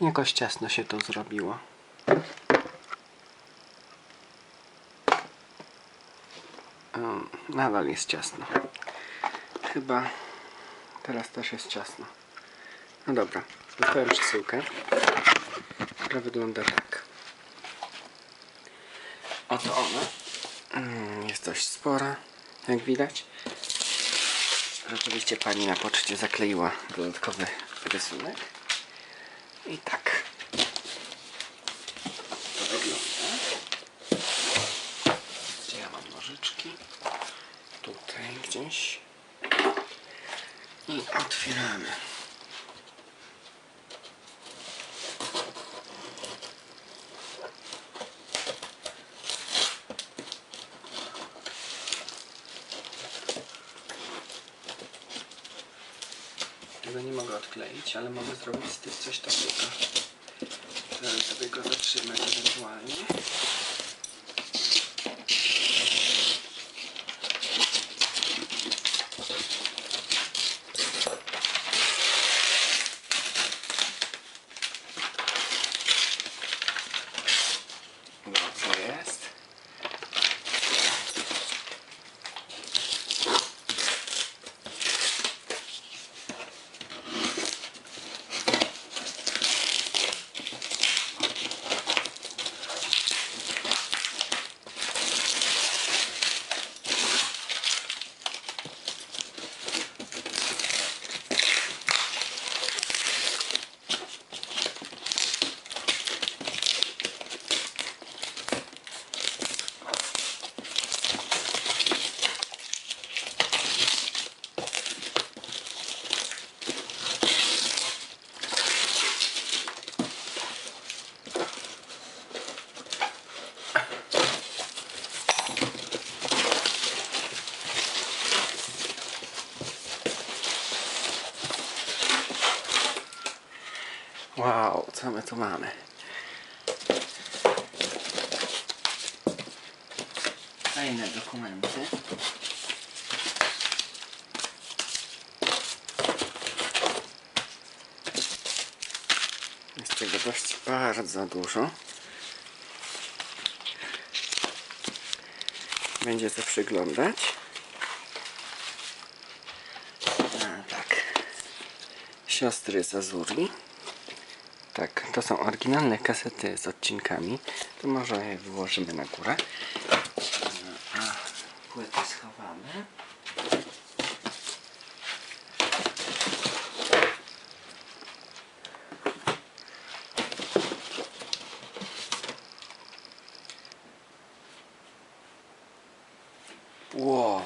Jakoś ciasno się to zrobiło. Nadal jest ciasno. Chyba teraz też jest ciasno. No dobra, dostałem przesyłkę, która wygląda tak. Oto ona. Mm, Jest dość spora, jak widać. Rzeczywiście pani na poczcie zakleiła dodatkowy rysunek. I tak. To wygląda. Gdzie ja mam nożyczki? Tutaj gdzieś. I otwieramy. Tego ale mogę zrobić z tym coś takiego. Żeby sobie go zatrzymać ewentualnie. Dobrze jest. Wow, co my tu mamy? Fajne dokumenty. Jest tego dość bardzo dużo. Będzie co przyglądać. A, tak. Siostry z Azuri. Tak, to są oryginalne kasety z odcinkami. To może je wyłożymy na górę. A płyty schowamy. Wow.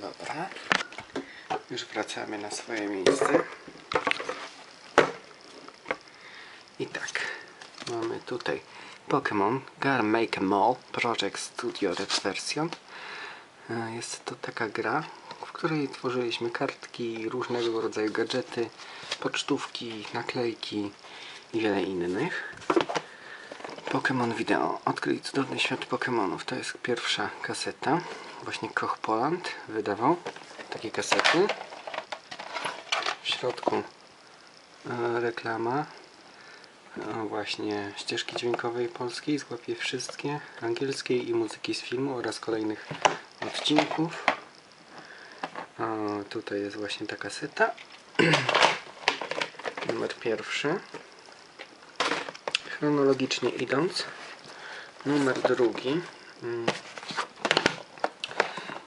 Dobra. Już wracamy na swoje miejsce. I tak. Mamy tutaj Pokémon Gar Make Mall Project Studio Red Version. E, Jest to taka gra, w której tworzyliśmy kartki, różnego rodzaju gadżety, pocztówki, naklejki i wiele innych. Pokémon Video. Odkryj cudowny świat Pokémonów. To jest pierwsza kaseta. Właśnie Koch Poland wydawał takie kasety. W środku e, reklama e, właśnie ścieżki dźwiękowej polskiej. Złapie wszystkie angielskiej i muzyki z filmu oraz kolejnych odcinków. O, tutaj jest właśnie ta kaseta. Numer pierwszy chronologicznie idąc, numer drugi mm,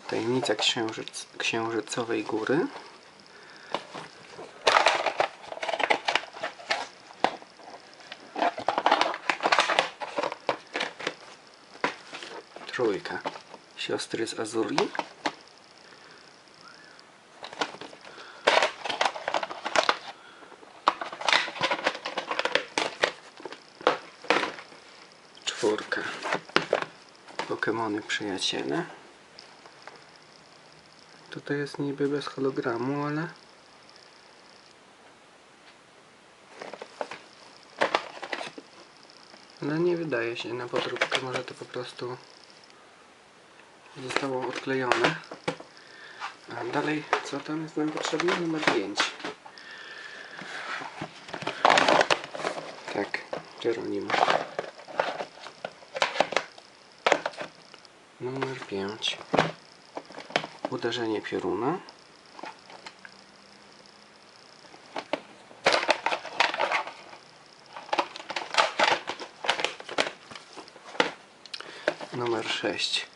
Tajemnica księżyc, Księżycowej Góry Trójka Siostry z Azurii Czwórka. Pokemony przyjaciele. Tutaj jest niby bez hologramu, ale ale nie wydaje się na podróbkę. Może to po prostu zostało odklejone. A dalej, co tam jest nam potrzebne? Numer 5. Tak, Geronimo. Numer 5. Uderzenie pioruna. Numer 6.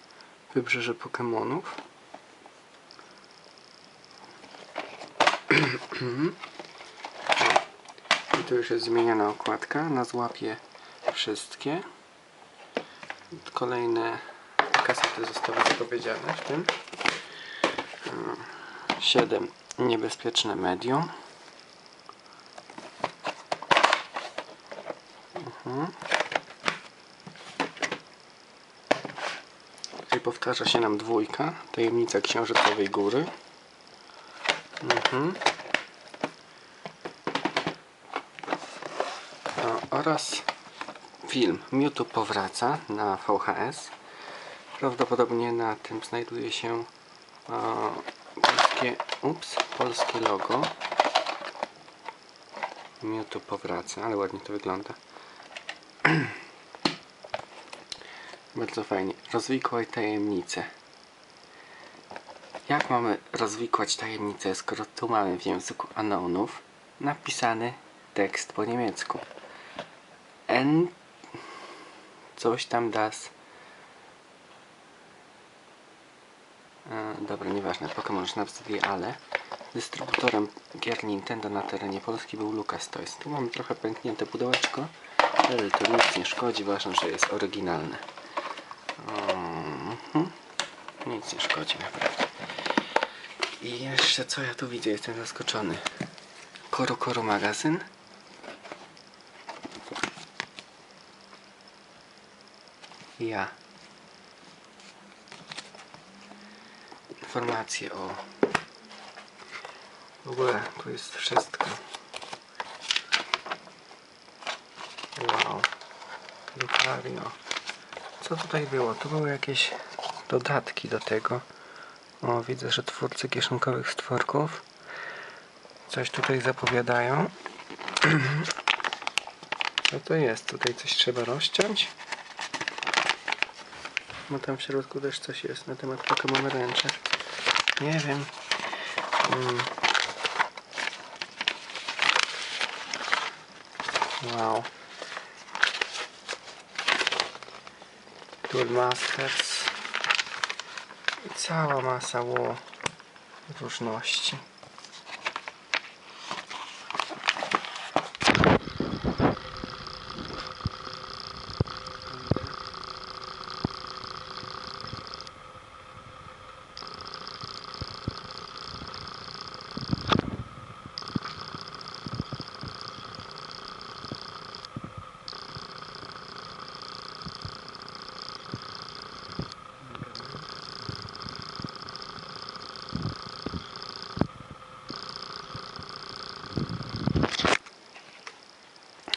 Wybrzeże Pokemonów. I tu już jest zmieniona okładka. Na złapie wszystkie. Kolejne kasety zostały zapowiedziane w tym. 7. Niebezpieczne medium. Mhm. Tutaj powtarza się nam dwójka. Tajemnica Księżycowej Góry. Mhm. Oraz film Mewtwo powraca na VHS. Prawdopodobnie na tym znajduje się polskie, ups, polskie logo. Mewtwo powraca, ale ładnie to wygląda. Bardzo fajnie. Rozwikłaj tajemnicę. Jak mamy rozwikłać tajemnicę, skoro tu mamy w języku Anonów napisany tekst po niemiecku? N coś tam das. Dobra, nieważne. Pokémon Schnapsy ale dystrybutorem gier Nintendo na terenie Polski był Lucas Toys. Tu mamy trochę pęknięte pudełeczko, ale to nic nie szkodzi, ważne, że jest oryginalne. Mhm. Nic nie szkodzi naprawdę. I jeszcze co ja tu widzę, jestem zaskoczony. Koro Koro magazyn. Ja. Informacje o... W ogóle tu jest wszystko. Wow. Lucario. Co tutaj było? Tu były jakieś dodatki do tego. O, widzę, że twórcy kieszonkowych stworków coś tutaj zapowiadają. Co to jest? Tutaj coś trzeba rozciąć? No tam w środku też coś jest na temat Pokémon ręczek. Nie wiem. Mm. Wow. Duel Masters. Cała masa ło różności.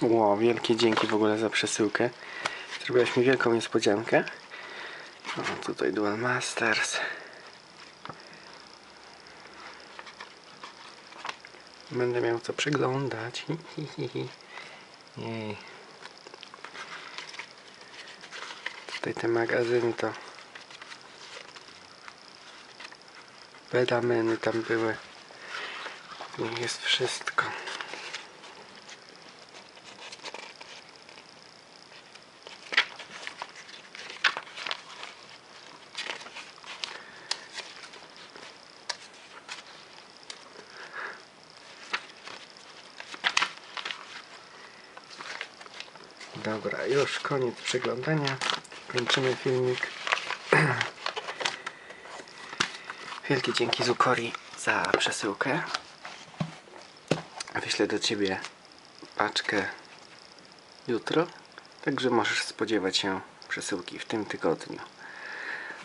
Ło, wielkie dzięki w ogóle za przesyłkę. Zrobiłaś mi wielką niespodziankę. O, tutaj Dual Masters. Będę miał co przeglądać. Hi. Jej. Tutaj te magazyny to Bedameny tam były. Jest wszystko. Dobra, już koniec przeglądania. Kończymy filmik. Wielkie dzięki Zukori za przesyłkę. Wyślę do Ciebie paczkę jutro. Także możesz spodziewać się przesyłki w tym tygodniu.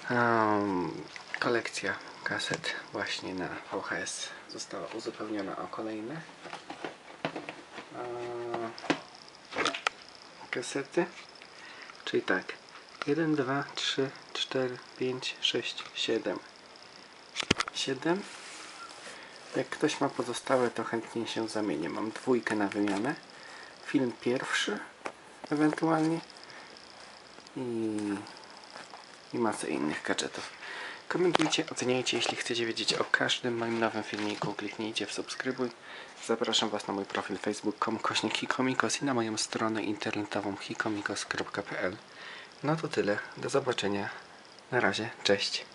Um, kolekcja kaset właśnie na VHS została uzupełniona o kolejne. Kasety. Czyli tak, 1, 2, 3, 4, 5, 6, 7. 7. Jak ktoś ma pozostałe, to chętnie się zamienię. Mam dwójkę na wymianę. Film pierwszy, ewentualnie. I, i masę innych gadżetów. Komentujcie, oceniajcie. Jeśli chcecie wiedzieć o każdym moim nowym filmiku, kliknijcie w subskrybuj. Zapraszam Was na mój profil facebook.com kośnik hikomikos i na moją stronę internetową hikomikos.pl No to tyle. Do zobaczenia. Na razie. Cześć.